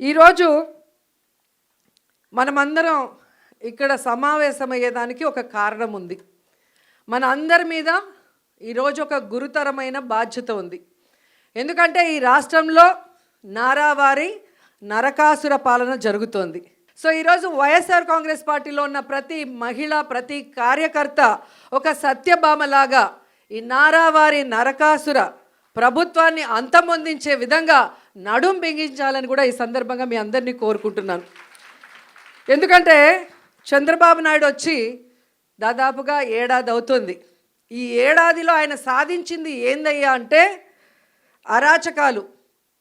ఈరోజు మనమందరం ఇక్కడ సమావేశమయ్యేదానికి ఒక కారణం ఉంది. మన అందరి మీద ఈరోజు ఒక గురుతరమైన బాధ్యత ఉంది. ఎందుకంటే ఈ రాష్ట్రంలో నారావారి నరకాసుర పాలన జరుగుతోంది. సో ఈరోజు వైఎస్ఆర్ కాంగ్రెస్ పార్టీలో ఉన్న ప్రతి మహిళ ప్రతి కార్యకర్త ఒక సత్యభామలాగా ఈ నారావారి నరకాసుర ప్రభుత్వాన్ని అంతమొందించే విధంగా నడుం బిగించాలని కూడా ఈ సందర్భంగా మీ అందరినీ కోరుకుంటున్నాను. ఎందుకంటే చంద్రబాబు నాయుడు వచ్చి దాదాపుగా ఏడాది అవుతుంది. ఈ ఏడాదిలో ఆయన సాధించింది ఏందయ్యా అంటే అరాచకాలు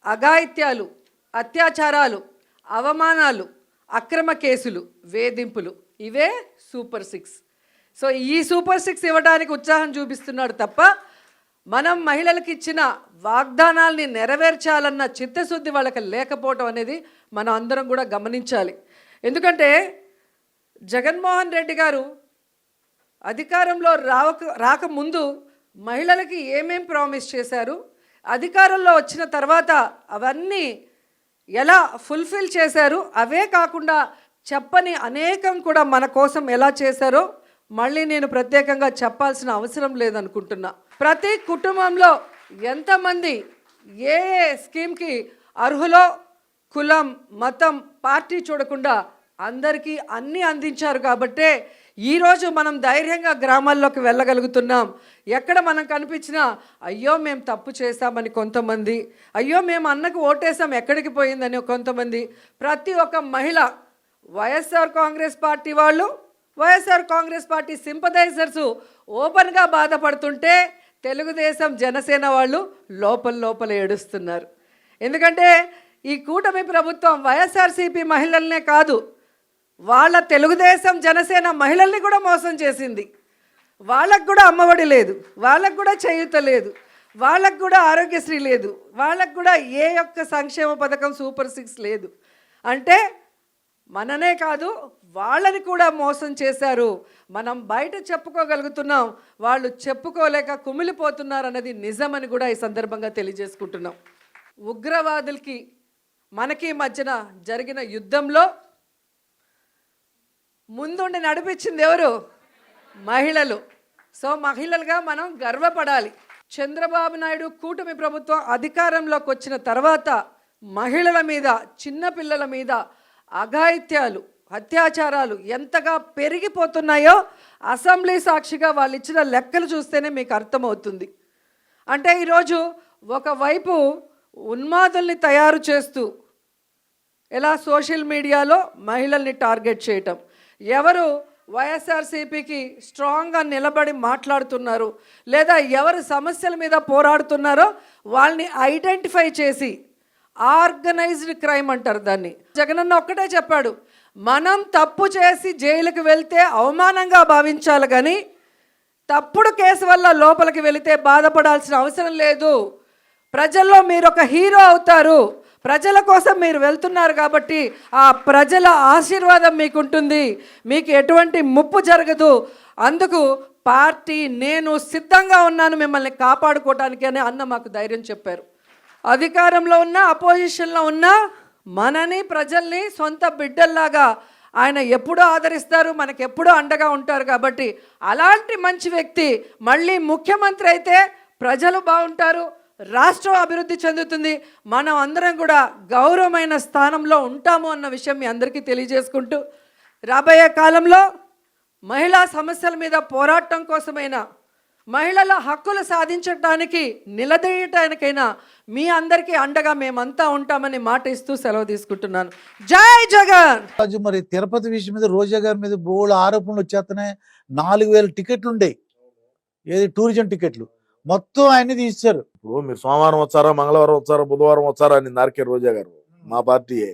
అఘాయిత్యాలు అత్యాచారాలు అవమానాలు అక్రమ కేసులు వేధింపులు. ఇవే సూపర్ సిక్స్. సో ఈ సూపర్ సిక్స్ ఇవ్వడానికి ఉత్సాహం చూపిస్తున్నాడు తప్ప మనం మహిళలకు ఇచ్చిన వాగ్దానాల్ని నెరవేర్చాలన్న చిత్తశుద్ధి వాళ్ళకి లేకపోవటం అనేది మనం అందరం కూడా గమనించాలి. ఎందుకంటే జగన్మోహన్ రెడ్డి గారు అధికారంలో రావక రాకముందు మహిళలకి ఏమేం ప్రామిస్ చేశారు అధికారంలో వచ్చిన తర్వాత అవన్నీ ఎలా ఫుల్ఫిల్ చేశారు అవే కాకుండా చెప్పని అనేకం కూడా మన కోసం ఎలా చేశారో మళ్ళీ నేను ప్రత్యేకంగా చెప్పాల్సిన అవసరం లేదనుకుంటున్నా. ప్రతి కుటుంబంలో ఎంతమంది ఏ ఏ స్కీమ్కి అర్హులో కులం మతం పార్టీ చూడకుండా అందరికీ అన్నీ అందించారు కాబట్టే ఈరోజు మనం ధైర్యంగా గ్రామాల్లోకి వెళ్ళగలుగుతున్నాం. ఎక్కడ మనం కనిపించినా అయ్యో మేము తప్పు చేశామని కొంతమంది అయ్యో మేము అన్నకు ఓటేసాం ఎక్కడికి పోయిందని కొంతమంది. ప్రతి ఒక్క మహిళ వైఎస్ఆర్ కాంగ్రెస్ పార్టీ వాళ్ళు వైఎస్ఆర్ కాంగ్రెస్ పార్టీ సింపథైజర్స్ ఓపెన్గా బాధపడుతుంటే తెలుగుదేశం జనసేన వాళ్ళు లోపల లోపల ఏడుస్తున్నారు. ఎందుకంటే ఈ కూటమి ప్రభుత్వం వైఎస్ఆర్సీపీ మహిళలనే కాదు వాళ్ళ తెలుగుదేశం జనసేన మహిళల్ని కూడా మోసం చేసింది. వాళ్ళకు కూడా అమ్మఒడి లేదు వాళ్ళకు కూడా చేయూత లేదు వాళ్ళకు కూడా ఆరోగ్యశ్రీ లేదు వాళ్ళకు కూడా ఏ యొక్క సంక్షేమ పథకం సూపర్ సిక్స్ లేదు. అంటే మననే కాదు వాళ్ళని కూడా మోసం చేశారు. మనం బయట చెప్పుకోగలుగుతున్నాం వాళ్ళు చెప్పుకోలేక కుమిలిపోతున్నారు అన్నది నిజమని కూడా ఈ సందర్భంగా తెలియజేసుకుంటున్నాం. ఉగ్రవాదులకి మనకి మధ్యన జరిగిన యుద్ధంలో ముందుండి నడిపించింది ఎవరు? మహిళలు. సో మహిళలుగా మనం గర్వపడాలి. చంద్రబాబు నాయుడు కూటమి ప్రభుత్వం అధికారంలోకి వచ్చిన తర్వాత మహిళల మీద చిన్నపిల్లల మీద అఘాయిత్యాలు అత్యాచారాలు ఎంతగా పెరిగిపోతున్నాయో అసెంబ్లీ సాక్షిగా వాళ్ళు ఇచ్చిన లెక్కలు చూస్తేనే మీకు అర్థమవుతుంది. అంటే ఈరోజు ఒకవైపు ఉన్మాదుల్ని తయారు చేస్తూ ఎలా సోషల్ మీడియాలో మహిళల్ని టార్గెట్ చేయటం ఎవరు వైఎస్ఆర్సీపీకి స్ట్రాంగ్గా నిలబడి మాట్లాడుతున్నారు లేదా ఎవరు సమస్యల మీద పోరాడుతున్నారో వాళ్ళని ఐడెంటిఫై చేసి ఆర్గనైజ్డ్ క్రైమ్ అంటారు దాన్ని. జగనన్న ఒక్కటే చెప్పాడు మనం తప్పు చేసి జైలుకి వెళ్తే అవమానంగా భావించాలి కానీ తప్పుడు కేసు వల్ల లోపలికి వెళితే బాధపడాల్సిన అవసరం లేదు. ప్రజల్లో మీరు ఒక హీరో అవుతారు. ప్రజల కోసం మీరు వెళ్తున్నారు కాబట్టి ఆ ప్రజల ఆశీర్వాదం మీకు ఉంటుంది మీకు ఎటువంటి ముప్పు జరగదు. అందుకు పార్టీ నేను సిద్ధంగా ఉన్నాను మిమ్మల్ని కాపాడుకోవటానికి అని అన్న మాకు ధైర్యం చెప్పారు. అధికారంలో ఉన్న అపోజిషన్లో ఉన్న మనని ప్రజల్ని సొంత బిడ్డల్లాగా ఆయన ఎప్పుడూ ఆదరిస్తారు మనకు ఎప్పుడూ అండగా ఉంటారు కాబట్టి అలాంటి మంచి వ్యక్తి మళ్ళీ ముఖ్యమంత్రి అయితే ప్రజలు బాగుంటారు రాష్ట్రం అభివృద్ధి చెందుతుంది మనం అందరం కూడా గౌరవమైన స్థానంలో ఉంటాము అన్న విషయం మీ అందరికీ తెలియజేసుకుంటూ రాబోయే కాలంలో మహిళా సమస్యల మీద పోరాటం కోసమైనా మహిళల హక్కులు సాధించడానికి నిలదీయటానికైనా మీ అందరికీ అండగా మేమంతా ఉంటామని మాట ఇస్తూ సెలవు తీసుకుంటున్నాను. జై జగన్! రాజు మరి తిరుపతి విషయం మీద రోజా గారి మీద బోళ్ళు ఆరోపణలు వచ్చేస్తున్నాయి. నాలుగు వేల టికెట్లు ఉండేవి ఏది? టూరిజం టికెట్లు. మొత్తం ఆయన్ని తీశారు ఇప్పుడు మీరు సోమవారం వచ్చారా మంగళవారం వచ్చారా బుధవారం వచ్చారా అని నార్కే రోజా గారు మా పార్టీయే.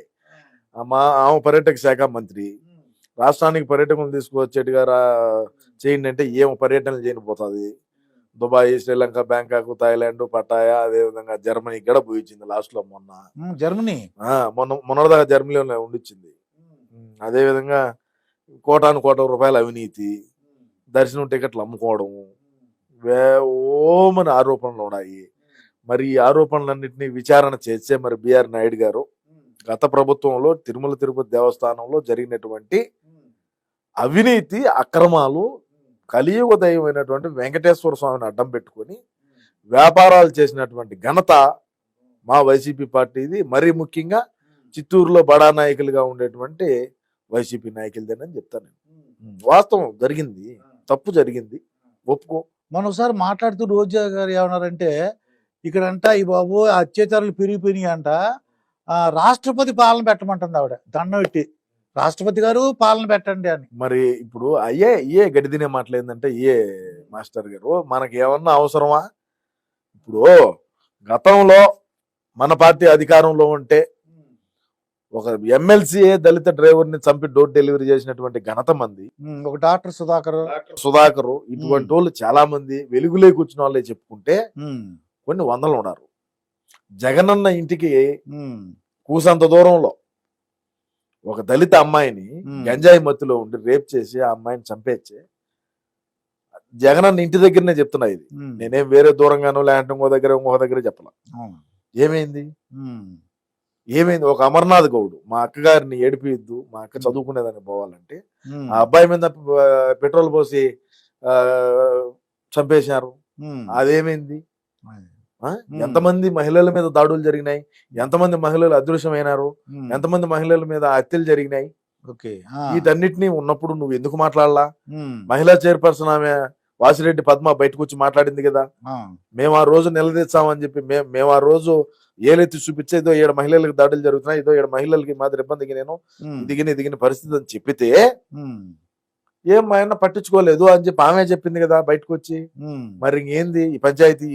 మా ఆమె పర్యాటక శాఖ మంత్రి. రాష్ట్రానికి పర్యాటకులు తీసుకువచ్చేట్టుగా రా చేయండి అంటే ఏం పర్యటనలు చేయనిపోతుంది Dubai Sri Lanka Bangkok Thailand Pattaya అదేవిధంగా జర్మనీ కూడా పోయించింది లాస్ట్లో మొన్న. జర్మనీ? మొన్న మొన్నటిదాకా జర్మనీలో ఉండిచ్చింది. ఉమ్, అదేవిధంగా కోటాను కోట రూపాయల అవినీతి దర్శనం టికెట్లు అమ్ముకోవడం వే ఓమని ఆరోపణలు ఉన్నాయి. మరి ఈ ఆరోపణలన్నింటినీ విచారణ చేస్తే మరి బిఆర్ నాయుడు గారు గత ప్రభుత్వంలో తిరుమల తిరుపతి దేవస్థానంలో జరిగినటువంటి అవినీతి అక్రమాలు కలియుగ దైవమైనటువంటి వెంకటేశ్వర స్వామిని అడ్డం పెట్టుకొని వ్యాపారాలు చేసినటువంటి ఘనత మా వైసీపీ పార్టీది. మరీ ముఖ్యంగా చిత్తూరులో బడా నాయకులుగా ఉండేటువంటి వైసీపీ నాయకులదేనని చెప్తాను నేను. వాస్తవం జరిగింది. తప్పు జరిగింది. ఒప్పుకో. మనం ఒకసారి మాట్లాడుతూ రోజా గారు ఏమన్నారంటే ఇక్కడ అంట ఈ బాబు అత్యాచారాలు పెరిగిపోయినాయి అంట రాష్ట్రపతి పాలన పెట్టమంటుంది ఆవిడ. దండం పెట్టి. రాష్ట్రపతి గారు పాలన పెట్టండి అని. మరి ఇప్పుడు అయ్యే ఇయే గడిదినే మాట్లాడిందంటే ఇయే మాస్టర్ గారు మనకి ఏమన్నా అవసరమా? ఇప్పుడు గతంలో మన పార్టీ అధికారంలో ఉంటే ఒక ఎమ్మెల్సీ దళిత డ్రైవర్ని చంపి డోర్ డెలివరీ చేసినటువంటి ఘనత మంది. ఒక డాక్టర్ సుధాకర్. సుధాకర్ ఇటువంటి వాళ్ళు చాలా మంది వెలుగులోకి వచ్చిన వాళ్ళే చెప్పుకుంటే కొన్ని వందలు ఉన్నారు. జగనన్న ఇంటికి కూసంత దూరంలో ఒక దళిత అమ్మాయిని. గంజాయి మత్తులో ఉండి రేప్ చేసి ఆ అమ్మాయిని చంపేచ్చే జగనన్న ఇంటి దగ్గరనే చెప్తున్నా ఇది. నేనేం వేరే దూరంగానో లేదంటే ఇంకో దగ్గర ఇంకో దగ్గర చెప్పలా. ఏమైంది? ఏమైంది? ఒక అమర్నాథ్ గౌడ్ మా అక్కగారిని ఏడిపియద్దు మా అక్క చదువుకునేదాన్ని పోవాలంటే ఆ అబ్బాయి మీద పెట్రోల్ పోసి ఆ, చంపేశారు. అదేమైంది. ఎంతమంది మహిళల మీద దాడులు జరిగినాయి? ఎంతమంది మహిళలు అదృశ్యమైనారు? ఎంతమంది మహిళల మీద హత్యలు జరిగినాయి? వీటన్నిటిని ఉన్నప్పుడు నువ్వు ఎందుకు మాట్లాడలా? మహిళా చైర్పర్సన్ ఆమె వాసిరెడ్డి పద్మ బయటకు వచ్చి మాట్లాడింది కదా. మేము ఆ రోజు నిలదీస్తామని చెప్పి మేము మేము ఆ రోజు ఏలెత్తి చూపించే ఏదో ఏడు మహిళలకు దాడులు జరుగుతున్నాయి ఏదో ఏడు మహిళలకి మాదిరి ఇబ్బందికి నేను దిగిన దిగిన పరిస్థితి అని చెప్పితే ఏం మా ఆయన పట్టించుకోలేదు అని చెప్పి ఆమె చెప్పింది కదా బయటకు వచ్చి మరి ఇంకేంది? ఈ పంచాయతీ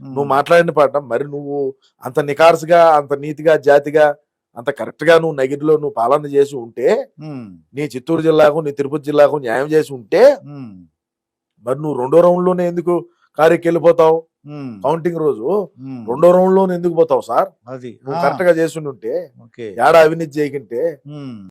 నువ్వు మాట్లాడిన పాట మరి నువ్వు అంత నికార్సుగా అంత నీతిగా జాతిగా అంత కరెక్ట్గా నువ్వు నగిరిలో నువ్వు పాలన చేసి ఉంటే నీ చిత్తూరు జిల్లాకు నీ తిరుపతి జిల్లాకు న్యాయం చేసి ఉంటే మరి నువ్వు రెండో రౌండ్లోనే ఎందుకు కారుకి వెళ్ళిపోతావు? కౌంటింగ్ రోజు రెండో రౌండ్లోనే ఎందుకు పోతావు సార్? అది. కరెక్ట్గా చేసి ఉంటే ఏడా అవినీతి చేయకుంటే.